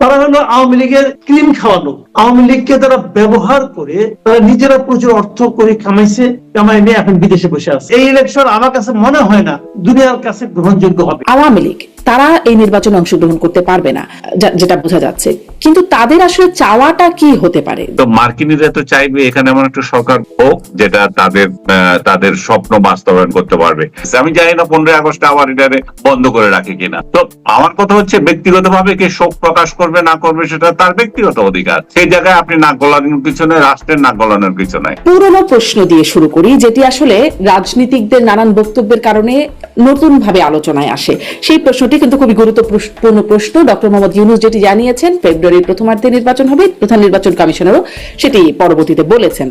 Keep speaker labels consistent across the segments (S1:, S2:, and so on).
S1: তারা হলো আওয়ামী লীগের ক্রিম খাওয়ানো। আওয়ামী লীগকে তারা ব্যবহার করে তারা নিজেরা প্রচুর অর্থ করে কামাইছে, কামাই নিয়ে এখন বিদেশে বসে আছে। এই ইলেকশন আমার কাছে মনে হয় না দুনিয়ার কাছে গ্রহণযোগ্য হবে।
S2: আওয়ামী লীগ, তারা এই নির্বাচনে অংশগ্রহণ করতে পারবে না যেটা বোঝা যাচ্ছে। কিন্তু তাদের আসলে চাওয়াটা কি হতে পারে?
S3: তো মার্কিনীরা তো চাইবে এখানে এমন একটা সরকার হোক যেটা তাদের তাদের স্বপ্ন বাস্তবায়ন করতে পারবে। আমি জানি না পনেরোই আগস্ট আবার এটারে বন্ধ করে রাখে কিনা। তো আমার কথা হচ্ছে ব্যক্তিগত ভাবে কে শোক প্রকাশ করবে না করবে সেটা তার ব্যক্তিগত অধিকার। সেই জায়গায় আপনি নাক গলানোর পিছনে রাষ্ট্রের নাক গলানোর পিছনে
S2: পুরনো প্রশ্ন দিয়ে শুরু করি যেটি আসলে রাজনীতিকদের নানান বক্তব্যের কারণে নতুন ভাবে আলোচনায় আসে। সেই প্রশ্নটি কিন্তু খুবই গুরুত্বপূর্ণ প্রশ্ন ডক্টর মোহাম্মদ ইউনুস যেটি জানিয়েছেন ফেব্রুয়ারির প্রথমার্ধে নির্বাচন হবে, প্রধান নির্বাচন কমিশনারও সেটি পরবর্তীতে বলেছেন।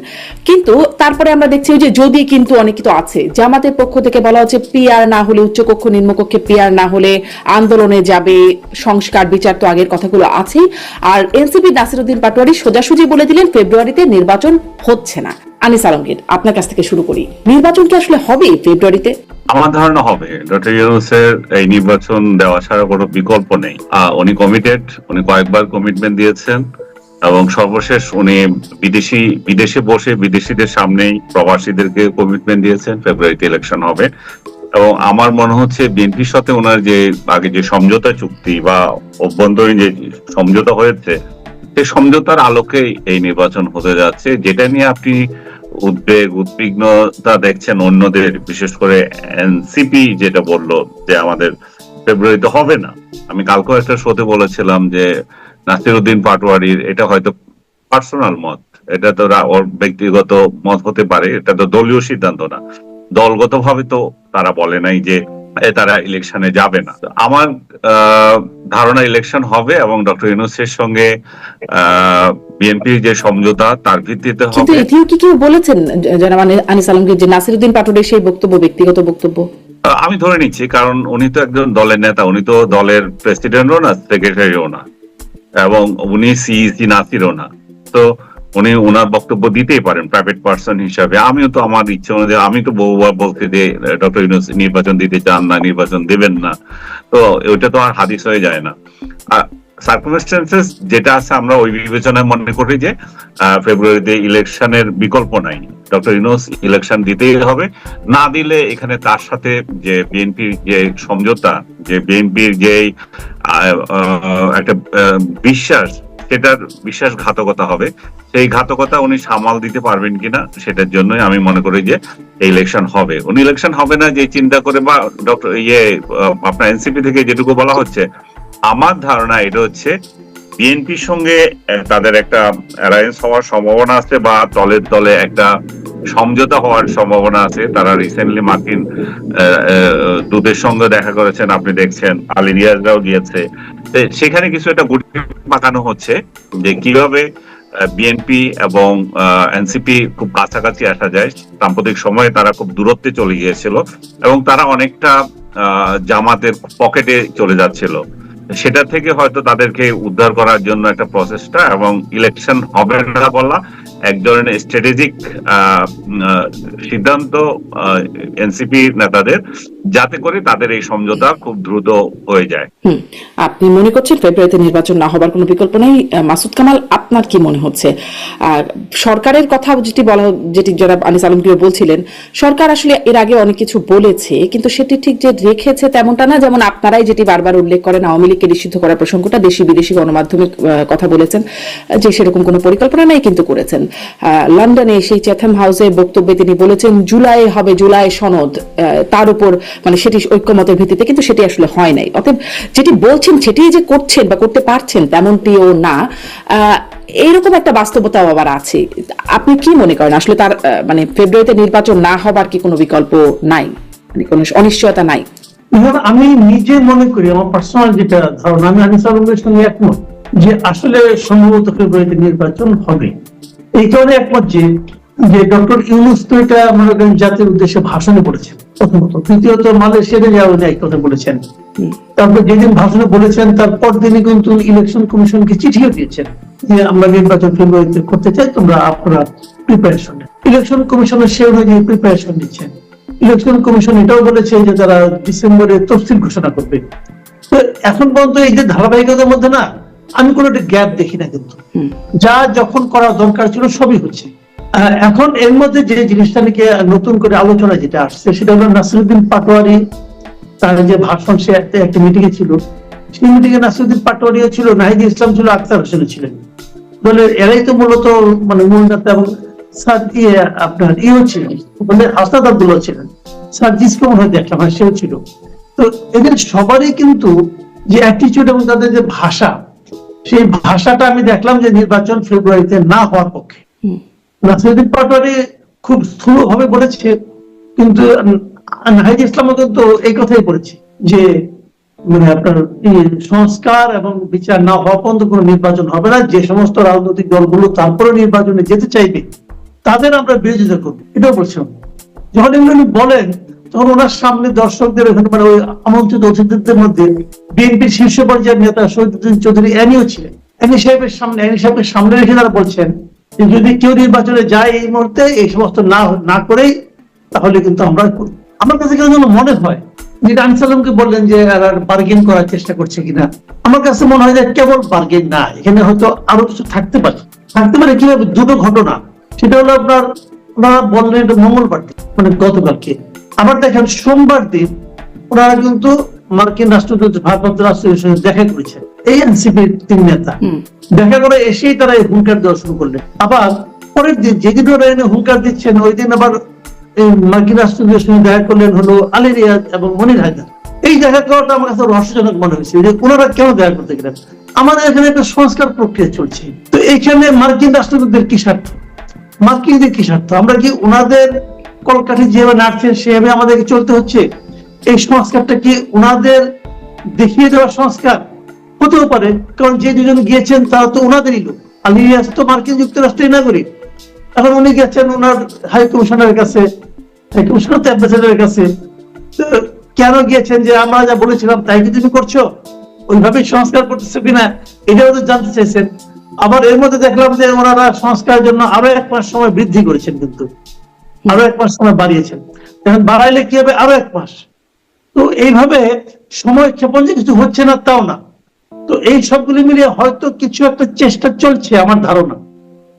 S2: কিন্তু তারপরে আমরা দেখছি যে যদি কিন্তু অনেক কিছু আছে, জামাতের পক্ষ থেকে বলা হচ্ছে পিআর না হলে উচ্চকক্ষ, নিম্নকক্ষে পিআর না হলে আন্দোলনে যাবে, সংস্কার, বিচার তো আগের কথাগুলো আছেই। আর এনসিপি নাসিরুদ্দিন পাটোয়ারি সোজাসুজি বলে দিলেন ফেব্রুয়ারিতে নির্বাচন হচ্ছে না। আনিস আলমগীর, আপনার কাছ থেকে শুরু করি। নির্বাচন কি আসলে হবে ফেব্রুয়ারিতে?
S3: আমার ধারণা হবে। ডক্টর ইউনুসের এই নির্বাচন দেওয়া ছাড়া কোনো বিকল্প নেই। উনি কমিটেড উনি কয়েকবার কমিটমেন্ট দিয়েছেন এবং সর্বশেষ উনি বিদেশি, বিদেশে বসে বিদেশিদের সামনেই প্রবাসীদেরকে কমিটমেন্ট দিয়েছেন ফেব্রুয়ারিতে ইলেকশন হবে। এবং আমার মনে হচ্ছে বিএনপির সাথে ওনার যে, আগে যে সমঝোতা চুক্তি বা অভ্যন্তরীণ যে সমঝোতা হয়েছে সেই সমঝোতার আলোকেই এই নির্বাচন হতে যাচ্ছে। যেটা নিয়ে আপনি উদ্বেগ, উদ্বিগ্নতা দেখছেন অন্যদের, বিশেষ করে এনসিপি যেটা বলল যে আমাদের ফেব্রুয়ারিতে হবে না। আমি কালকেও একটা শোতে বলেছিলাম যে নাসিরুদ্দিন পাটোয়ারির, এটা হয়তো পার্সোনাল মত, এটা তো ওর ব্যক্তিগত মত হতে পারে, এটা তো দলীয় সিদ্ধান্ত না। দলগতভাবে তো তারা বলে নাই যে তারা ইলেকশনে যাবে না। আমার ধারণা ইলেকশন হবে এবং ডক্টর ইউনুসের সঙ্গে বিএনপির যে সমঝোতা তার ভিত্তিতে
S2: কিন্তু এটিও কি কেউ বলেছেন আনিস আলমগীর যে নাসিরুদ্দিন পাটুরের সেই বক্তব্য ব্যক্তিগত বক্তব্য?
S3: আমি ধরে নিচ্ছি কারণ উনি তো একজন দলের নেতা উনি তো দলের প্রেসিডেন্টও না সেক্রেটারিও না এবং উনি সিইসি নাসিরও না। তো উনি ওনার বক্তব্য দিতেই পারেন প্রাইভেট পার্সন হিসাবে। আমিও তো আমার ইচ্ছে অনুযায়ী, আমি তো বহুবার বলতে যে ডক্টর ইউনুস, নির্বাচন দিতে চান না, নির্বাচন দেবেন না। তো ওইটা তো আর হাদিস হয়ে যায় না। সার্কুমস্টেন্সেস যেটা আছে, আমরা ওই বিবেচনায় মনে করি যে ফেব্রুয়ারিতে ইলেকশনের বিকল্প নাই। ডক্টর ইউনুস ইলেকশন দিতেই হবে। না দিলে এখানে তার সাথে যে বিএনপির যে সমঝোতা, যে বিএনপির যে একটা বিশ্বাস সেটার বিশ্বাস ঘাতকতা হবে। সেই ঘাতকতা উনি সামাল দিতে পারবেন কিনা সেটার জন্যই আমি মনে করি যে ইলেকশন হবে। উনি ইলেকশন হবে না যে চিন্তা করে বা ডক্টর ইয়ে আপনার এনসিপি থেকে যেটুকু বলা হচ্ছে, আমার ধারণা এটা হচ্ছে বিএনপির সঙ্গে তাদের একটা অ্যালায়েন্স হওয়ার সম্ভাবনা আছে বা দলের দলে একটা সমঝোতা হওয়ার সম্ভাবনা আছে। তারা রিসেন্টলি মার্কিন দূতের সঙ্গে দেখা করেছেন, আপনি দেখছেন। আলী রিয়াজরাও গিয়েছে সেখানে কিছু একটা গুটি পাকানো হচ্ছে যে কীভাবে বিএনপি এবং এনসিপি খুব কাছাকাছি আসা যায়। সাম্প্রতিক সময়ে তারা খুব দূরত্বে চলে গিয়েছিল এবং তারা অনেকটা জামাতের পকেটে চলে যাচ্ছিল। সেটা থেকে হয়তো তাদেরকে উদ্ধার করার জন্য একটা প্রচেষ্টা এবং ইলেকশন হবে না বলা এক ধরনের স্ট্র্যাটেজিক সিদ্ধান্ত এনসিপি নেতাদের যাতে করে তাদের এই সমঝোতা খুব দ্রুত হয়ে যায়।
S2: আপনি মনে করছেন ফেব্রুয়ারিতে নির্বাচন না হবার কোনো বিকল্প নেই? মাসুদ কামাল, আপনার কি মনে হচ্ছে? সরকারের কথা যেটি বলা, যেটি যারা আনিস আলমগীর বলছিলেন, সরকার আসলে এর আগে অনেক কিছু বলেছে, কিন্তু সেটি ঠিক যে রেখেছে তেমনটা না, যেমন আপনারাই যেটি বারবার উল্লেখ করেন, আওয়ামী লীগকে নিষিদ্ধ করার প্রসঙ্গটা দেশি বিদেশি গণমাধ্যমে কথা বলেছেন, যে সেরকম কোনো পরিকল্পনা নেই কিন্তু করেছেন। লন্ডনে সেই চ্যাথাম হাউসে বক্তব্যে তিনি বলেছেন, জুলাই হবে জুলাই সনদ। তার উপর মানে সেটি ঐক্যমতের ভিত্তিতে, কিন্তু সেটি আসলে হয় নাই। অতএব যেটি বলছেন সেটি যে করছেন বা করতে পারছেন তেমনটিও না। এইরকম একটা বাস্তবতাও আবার আছে। আপনি কি মনে করেন? আসলে তার মানে ফেব্রুয়ারিতে নির্বাচন না হবার কি কোনো বিকল্প নাই? মানে কোনো অনিশ্চয়তা নাই?
S1: আমি নিজে মনে করি, আমার পার্সোনাল যেটা ধারণা, আমি আলমের সঙ্গে একমত যে আসলে সম্ভবত ফেব্রুয়ারিতে নির্বাচন হবে। এই কারণে একমত যে যে ডক্টর ইউনুস তো এটা মনে করেন জাতির উদ্দেশ্যে ভাষণে বলেছেন প্রথমত। দ্বিতীয়ত মালয়েশিয়াতে যাওয়া এক কথা বলেছেন। তারপর যেদিন ভাষণে বলেছেন তারপর দিনই কিন্তু ইলেকশন কমিশনকে চিঠিও দিয়েছেন যে আমরা নির্বাচন ফেব্রুয়ারিতে করতে চাই তোমরা আপনারা প্রিপারেশন ইলেকশন কমিশনের সে অনুযায়ী প্রিপারেশন নিচ্ছেন। ইলেকশন কমিশন এটাও বলেছে যে তারা ডিসেম্বরে তফসিল ঘোষণা করবে। তো এখন পর্যন্ত এই যে ধারাবাহিকতার মধ্যে না আমি কোনো একটা গ্যাপ দেখি না কিন্তু। যা যখন করা দরকার ছিল সবই হচ্ছে। এখন এর মধ্যে যে জিনিসটা নাকি নতুন করে আলোচনা যেটা আসছে সেটা হলো নাসিরুদ্দিন পাটোয়ারি তার যে ভাষণ সে একটা- মিটিং এ ছিল। সেই মিটিং এ নাসিরুদ্দিন পাটোয়ারিও ছিল নাহিদ ইসলাম ছিল আক্তার হোসেন ছিলেন। দলের এরাই তো মূলত মানে মূল নেতা এবং স্যার ইয়ে আপনার ইও ছিলেন। মানে হাসনাদ আব্দুল্লাহ ছিলেন। স্যার জিসকে মনে হয় দেখলাম হ্যাঁ, সেও ছিল। তো এদের সবারই কিন্তু যে অ্যাটিচিউড এবং তাদের যে ভাষা সেই ভাষাটা আমি দেখলাম যে নির্বাচন ফেব্রুয়ারিতে না হওয়ার পক্ষে। নাসিরুদ্দিন পাটোয়ারি খুব স্থূল ভাবে বলেছে কিন্তু নাহিদ ইসলামও কিন্তু এই কথাই বলেছে যে মানে আপনার সংস্কার এবং বিচার না হওয়া পর্যন্ত কোনো নির্বাচন হবে না। যে সমস্ত রাজনৈতিক দলগুলো তারপরে নির্বাচনে যেতে চাইবে তাদের আমরা বিরোধিতা করব। এটাও বলছিলাম। যখন এগুলো বলেন তখন ওনার সামনে দর্শকদের ওখানে মানে ওই আমন্ত্রিত অতিথিদের মধ্যে বিএনপির শীর্ষ পর্যায়ের নেতা শহীদুদ্দিন চৌধুরী অ্যানিও ছিলেন। অ্যানি সাহেবের সামনে অ্যানি সাহেবের সামনে রেখে তারা বলছেন যদি কেউ নির্বাচনে যায় এই মুহূর্তে, এই সমস্ত না না করেই, তাহলে কিন্তু আমরা। আমার কাছে কেন মনে হয়, যে আনসালামকে বললেন যে বার্গেন করার চেষ্টা করছে কিনা। আমার কাছে মনে হয় যে কেবল বার্গেন না, এখানে হয়তো আরও কিছু থাকতে পারে। থাকতে পারে কীভাবে? দুটো ঘটনা। সেটা হলো আপনার ওনারা বললেন এটা মঙ্গলবার মানে গতকালকে। আবার দেখেন সোমবার দিন ওনারা কিন্তু মার্কিন রাষ্ট্রদূত ভারপ্রাপ্ত রাষ্ট্রদূতের সঙ্গে দেখা করেছেন এই এনসিপির তিন নেতা। দেখা করে এসেই তারা এই হুঙ্কার দেওয়া শুরু করলেন। আবার পরের দিন যেদিন ওরা এনে হুঙ্কার দিচ্ছেন ওই দিন আবার মার্কিন রাষ্ট্রদূতের সঙ্গে দেখা করলেন হলো আলী রিয়াদ এবং মনির হায়দার। এই দেখা করাটা আমার কাছে রহস্যজনক মনে হয়েছে যে ওনারা কেন দেখা করতে গেলেন? আমাদের এখানে একটা সংস্কার প্রক্রিয়া চলছে। তো এইখানে মার্কিন রাষ্ট্রদূতদের কি স্বার্থ? মার্কিনদের কি স্বার্থ? আমরা কি ওনাদের কলকাঠি যেভাবে নাড়ছেন সেভাবে আমাদেরকে চলতে হচ্ছে। এই সংস্কারটা কি ওনাদের দেখিয়ে দেওয়ার সংস্কার? হতেও পারে, কারণ যে দুজন গিয়েছেন, তারা তো ওনাদেরই লোক। আলী তো মার্কিন যুক্তরাষ্ট্রের নাগরিক। এখন উনি গেছেন ওনার হাই কমিশনারের কাছে, হাই কমিশনার তো অ্যাম্বাসেডারের কাছে। কেন গিয়েছেন যে আমরা যা বলেছিলাম, তাই কি তুমি করছ? ওইভাবে সংস্কার করতেছো কিনা, এটাও তো জানতে চাইছেন। আবার এর মধ্যে দেখলাম যে ওনারা সংস্কারের জন্য আরও এক মাস সময় বৃদ্ধি করেছেন কিন্তু। আরও এক মাস সময় বাড়িয়েছেন। এখন বাড়াইলে কি হবে? আরও এক মাস। তো এইভাবে সময় ক্ষেপণ যে কিছু হচ্ছে না তাও না। তো এই সবগুলি মিলিয়ে হয়তো কিছু একটা চেষ্টা চলছে আমার ধারণা।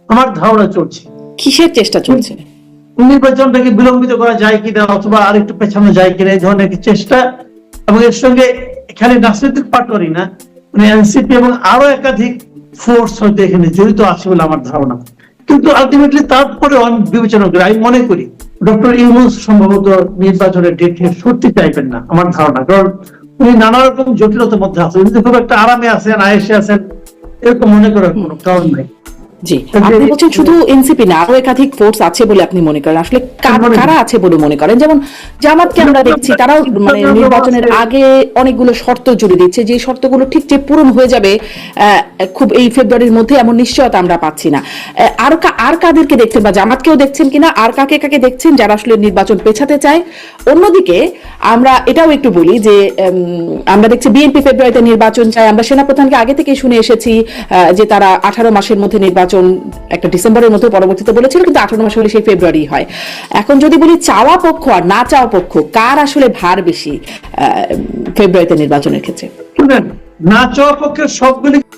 S1: আমার ধারণা চলছে।
S2: কিসের চেষ্টা চলছে?
S1: নির্বাচনটাকে বিলম্বিত করা যায় কিনা অথবা আর একটু পেছানো যায় কিনা এই ধরনের চেষ্টা। এবং এর সঙ্গে খালি রাজনৈতিক পাটোয়ারি না মানে এনসিপি এবং আরও একাধিক ফোর্স হয়তো এখানে জড়িত আছে বলে আমার ধারণা। কিন্তু আলটিমেটলি তারপরে আমি বিবেচনা করি, আমি মনে করি ডক্টর ইউনুস সম্ভবত নির্বাচনের ডেট সত্যি চাইবেন না, আমার ধারণা। কারণ উনি নানা রকম জটিলতার মধ্যে আছেন, উনি খুব একটা আরামে আছেন, আয়েসে আছেন, এরকম মনে করার কোনো কারণ নাই।
S2: জি। আপনি বলছেন শুধু এনসিপি না আরও একাধিক ফোর্স আছে বলে আপনি মনে করেন। আসলে কার- আছে বলে মনে করেন? যেমন জামাতকে আমরা দেখছি তারাও মানে নির্বাচনের আগে অনেকগুলো শর্ত জুড়ে দিচ্ছে যে শর্তগুলো ঠিক যে পূরণ হয়ে যাবে খুব এই ফেব্রুয়ারির মধ্যে এমন নিশ্চয়তা আমরা পাচ্ছি না। আর আর কাদেরকে দেখছেন বা জামাতকেও দেখছেন কিনা আর কাকে কাকে দেখছেন যারা আসলে নির্বাচন পেছাতে চায়। অন্যদিকে আমরা এটাও একটু বলি যে আমরা দেখছি বিএনপি ফেব্রুয়ারিতে নির্বাচন চায়। আমরা সেনাপ্রধানকে আগে থেকে শুনে এসেছি আহ, যে তারা আঠারো মাসের মধ্যে নির্বাচন একটা ডিসেম্বরের মধ্যে পরবর্তীতে বলেছিল, কিন্তু আঠারো মাস হলে সেই ফেব্রুয়ারি হয়। এখন যদি বলি চাওয়া পক্ষ আর না চাওয়া পক্ষ, কার আসলে ভার বেশি ফেব্রুয়ারিতে নির্বাচনের ক্ষেত্রে?
S1: না চাওয়া পক্ষের সবগুলি